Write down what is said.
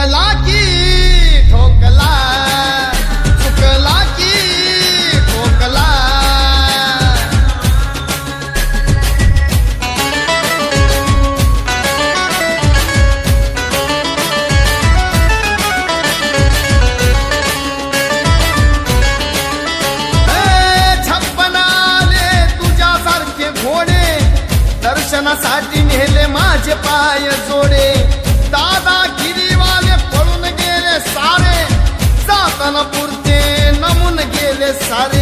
ठोकला की ठोकला ठोकला की ठोकला। घोडे दर्शनासाठी नेले माझे पाय जो जाताना नमून गेले सारे.